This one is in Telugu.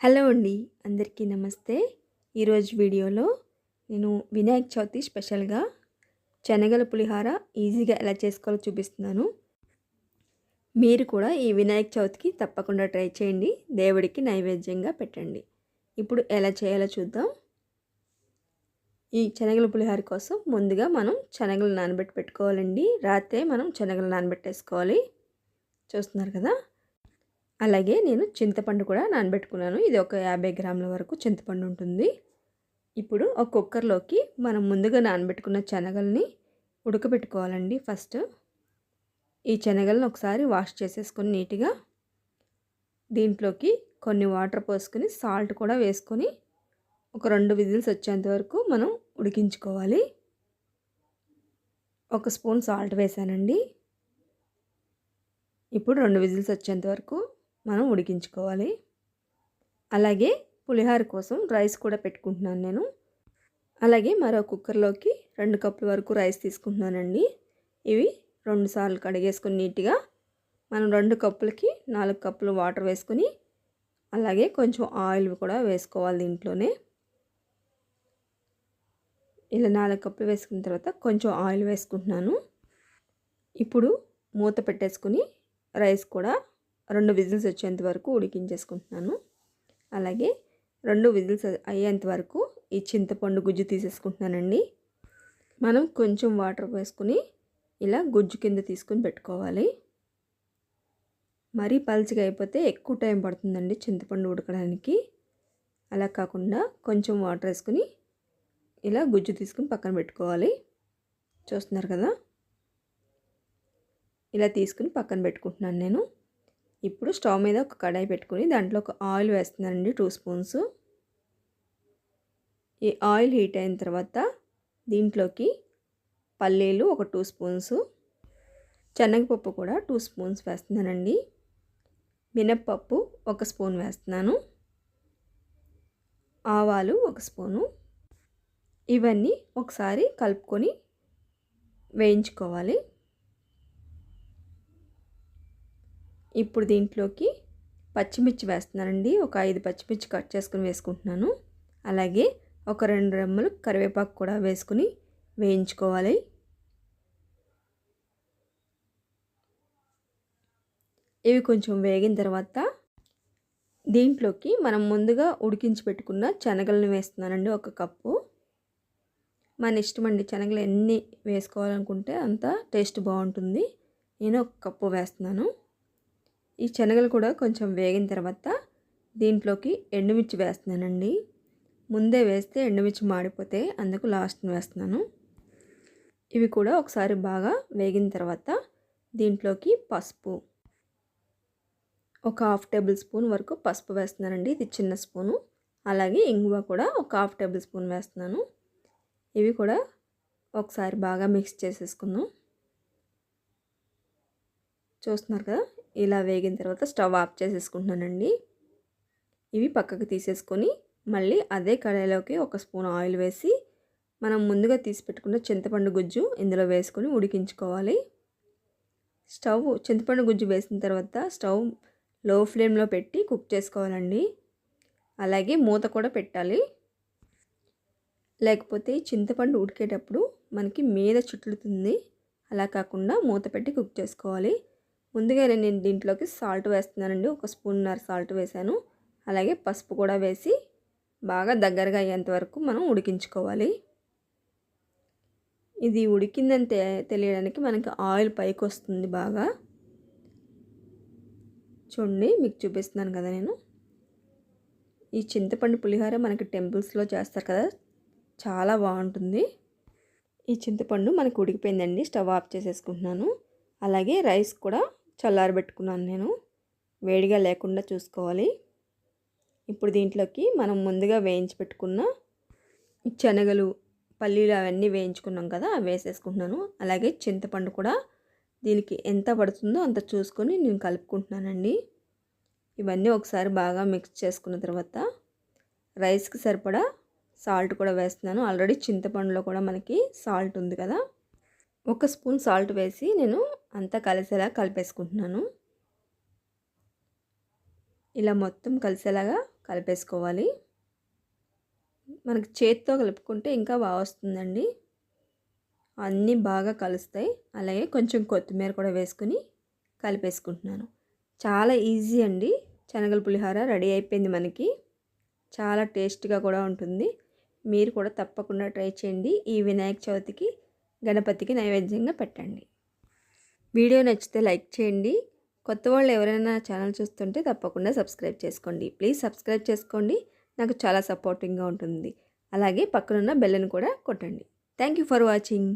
హలో అండి అందరికీ నమస్తే. ఈరోజు వీడియోలో నేను వినాయక చవితి స్పెషల్గా శనగల పులిహార ఈజీగా ఎలా చేసుకోవాలో చూపిస్తున్నాను. మీరు కూడా ఈ వినాయక చవితికి తప్పకుండా ట్రై చేయండి. దేవుడికి నైవేద్యంగా పెట్టండి. ఇప్పుడు ఎలా చేయాలో చూద్దాం. ఈ శనగల పులిహార కోసం ముందుగా మనం శనగలు నానబెట్టి పెట్టుకోవాలండి. రాత్రే మనం శనగలు నానబెట్టేసుకోవాలి. చూస్తున్నారు కదా? అలాగే నేను చింతపండు కూడా నానబెట్టుకున్నాను. ఇది ఒక యాభై గ్రాముల వరకు చింతపండు ఉంటుంది. ఇప్పుడు ఒక కుక్కర్లోకి మనం ముందుగా నానబెట్టుకున్న శనగల్ని ఉడకబెట్టుకోవాలండి ఫస్ట్. ఈ శనగలను ఒకసారి వాష్ చేసేసుకొని నీట్గా దీంట్లోకి కొన్ని వాటర్ పోసుకొని సాల్ట్ కూడా వేసుకొని ఒక రెండు విజిల్స్ వచ్చేంత వరకు మనం ఉడికించుకోవాలి. ఒక స్పూన్ సాల్ట్ వేసానండి. ఇప్పుడు రెండు విజిల్స్ వచ్చేంత వరకు మనం ఉడికించుకోవాలి. అలాగే పులిహార కోసం రైస్ కూడా పెట్టుకుంటున్నాను నేను. అలాగే మరో కుక్కర్లోకి రెండు కప్పుల వరకు రైస్ తీసుకుంటున్నానండి. ఇవి రెండు సార్లు కడిగేసుకొని నీట్గా మనం రెండు కప్పులకి నాలుగు కప్పులు వాటర్ వేసుకొని అలాగే కొంచెం ఆయిల్ కూడా వేసుకోవాలి దీంట్లోనే. ఇలా నాలుగు కప్పులు వేసుకున్న తర్వాత కొంచెం ఆయిల్ వేసుకుంటున్నాను. ఇప్పుడు మూత పెట్టేసుకుని రైస్ కూడా రెండు విజిల్స్ వచ్చేంత వరకు ఉడికించేసుకుంటున్నాను. అలాగే రెండు విజిల్స్ అయ్యేంత వరకు ఈ చింతపండు గుజ్జు తీసేసుకుంటున్నానండి. మనం కొంచెం వాటర్ వేసుకుని ఇలా గుజ్జు కింద తీసుకుని పెట్టుకోవాలి. మరీ పల్చగా అయిపోతే ఎక్కువ టైం పడుతుందండి చింతపండు ఉడకడానికి. అలా కాకుండా కొంచెం వాటర్ వేసుకుని ఇలా గుజ్జు తీసుకుని పక్కన పెట్టుకోవాలి. చూస్తున్నారు కదా? ఇలా తీసుకుని పక్కన పెట్టుకుంటున్నాను నేను. ఇప్పుడు స్టవ్ మీద ఒక కడాయి పెట్టుకుని దాంట్లో ఒక ఆయిల్ వేస్తున్నానండి టూ స్పూన్స్. ఈ ఆయిల్ హీట్ అయిన తర్వాత దీంట్లోకి పల్లీలు ఒక టూ స్పూన్స్. శనగపప్పు కూడా టూ స్పూన్స్ వేస్తున్నానండి. మినప్పప్పు ఒక స్పూన్ వేస్తున్నాను. ఆవాలు ఒక స్పూను. ఇవన్నీ ఒకసారి కలుపుకొని వేయించుకోవాలి. ఇప్పుడు దీంట్లోకి పచ్చిమిర్చి వేస్తున్నానండి. ఒక ఐదు పచ్చిమిర్చి కట్ చేసుకుని వేసుకుంటున్నాను. అలాగే ఒక రెండు రెమ్మలు కరివేపాకు కూడా వేసుకుని వేయించుకోవాలి. ఇవి కొంచెం వేగిన తర్వాత దీంట్లోకి మనం ముందుగా ఉడికించి పెట్టుకున్న శనగలను వేస్తున్నానండి ఒక కప్పు. మన ఇష్టం అండి శనగలు ఎన్ని వేసుకోవాలనుకుంటే అంత టేస్ట్ బాగుంటుంది. నేను ఒక కప్పు వేస్తున్నాను. ఈ శనగలు కూడా కొంచెం వేగిన తర్వాత దీంట్లోకి ఎండుమిర్చి వేస్తున్నానండి. ముందే వేస్తే ఎండుమిర్చి మాడిపోతే అందుకు లాస్ట్ వేస్తున్నాను. ఇవి కూడా ఒకసారి బాగా వేగిన తర్వాత దీంట్లోకి పసుపు. ఒక హాఫ్ టేబుల్ స్పూన్ వరకు పసుపు వేస్తున్నానండి. ఇది చిన్న స్పూను అలాగే ఇంగువ కూడా ఒక హాఫ్ టేబుల్ స్పూన్ వేస్తున్నాను. ఇవి కూడా ఒకసారి బాగా మిక్స్ చేసేసుకుందాం. చూస్తున్నారు కదా? ఇలా వేగిన తర్వాత స్టవ్ ఆఫ్ చేసేసుకుంటున్నానండి. ఇవి పక్కకు తీసేసుకొని మళ్ళీ అదే కడాయిలోకి ఒక స్పూన్ ఆయిల్ వేసి మనం ముందుగా తీసి పెట్టుకున్న చింతపండు గుజ్జు ఇందులో వేసుకొని ఉడికించుకోవాలి. స్టవ్ చింతపండు గుజ్జు వేసిన తర్వాత స్టవ్లో ఫ్లేమ్లో పెట్టి కుక్ చేసుకోవాలండి. అలాగే మూత కూడా పెట్టాలి. లేకపోతే చింతపండు ఉడికేటప్పుడు మనకి మీద చుట్లుతుంది. అలా కాకుండా మూత పెట్టి కుక్ చేసుకోవాలి. ముందుగా నేను దీంట్లోకి సాల్ట్ వేస్తున్నానండి. ఒక స్పూన్నర సాల్ట్ వేసాను అలాగే పసుపు కూడా వేసి బాగా దగ్గరగా అయ్యేంత వరకు మనం ఉడికించుకోవాలి. ఇది ఉడికిందని తెలియడానికి మనకి ఆయిల్ పైకి వస్తుంది బాగా. చూడండి మీకు చూపిస్తున్నాను కదా నేను. ఈ చింతపండు పులిహోర మనకి టెంపుల్స్లో చేస్తారు కదా చాలా బాగుంటుంది. ఈ చింతపండు మనకు ఉడికిపోయిందండి. స్టవ్ ఆఫ్ చేసేసుకుంటున్నాను. అలాగే రైస్ కూడా చల్లారబెట్టుకున్నాను నేను. వేడిగా లేకుండా చూసుకోవాలి. ఇప్పుడు దీంట్లోకి మనం ముందుగా వేయించి పెట్టుకున్న శనగలు పల్లీలు అవన్నీ వేయించుకున్నాం కదా అవి వేసేసుకుంటున్నాను. అలాగే చింతపండు కూడా దీనికి ఎంత పడుతుందో అంత చూసుకొని నేను కలుపుకుంటున్నానండి. ఇవన్నీ ఒకసారి బాగా మిక్స్ చేసుకున్న తర్వాత రైస్కి సరిపడా సాల్ట్ కూడా వేస్తున్నాను. ఆల్రెడీ చింతపండులో కూడా మనకి సాల్ట్ ఉంది కదా ఒక స్పూన్ సాల్ట్ వేసి నేను అంతా కలిసేలా కలిపేసుకుంటున్నాను. ఇలా మొత్తం కలిసేలాగా కలిపేసుకోవాలి. మనకి చేతితో కలుపుకుంటే ఇంకా బాగా వస్తుందండి. అన్నీ బాగా కలుస్తాయి. అలాగే కొంచెం కొత్తిమీర కూడా వేసుకుని కలిపేసుకుంటున్నాను. చాలా ఈజీ అండి. శనగల పులిహోర రెడీ అయిపోయింది మనకి. చాలా టేస్ట్గా కూడా ఉంటుంది. మీరు కూడా తప్పకుండా ట్రై చేయండి. ఈ వినాయక చవితికి గణపతికి నైవేద్యంగా పెట్టండి. వీడియో నచ్చితే లైక్ చేయండి. కొత్త వాళ్ళు ఎవరైనా ఛానల్ చూస్తుంటే తప్పకుండా సబ్స్క్రైబ్ చేసుకోండి. ప్లీజ్ సబ్స్క్రైబ్ చేసుకోండి. నాకు చాలా సపోర్టింగ్గా ఉంటుంది. అలాగే పక్కనున్న బెల్లను కూడా కొట్టండి. Thank you for watching.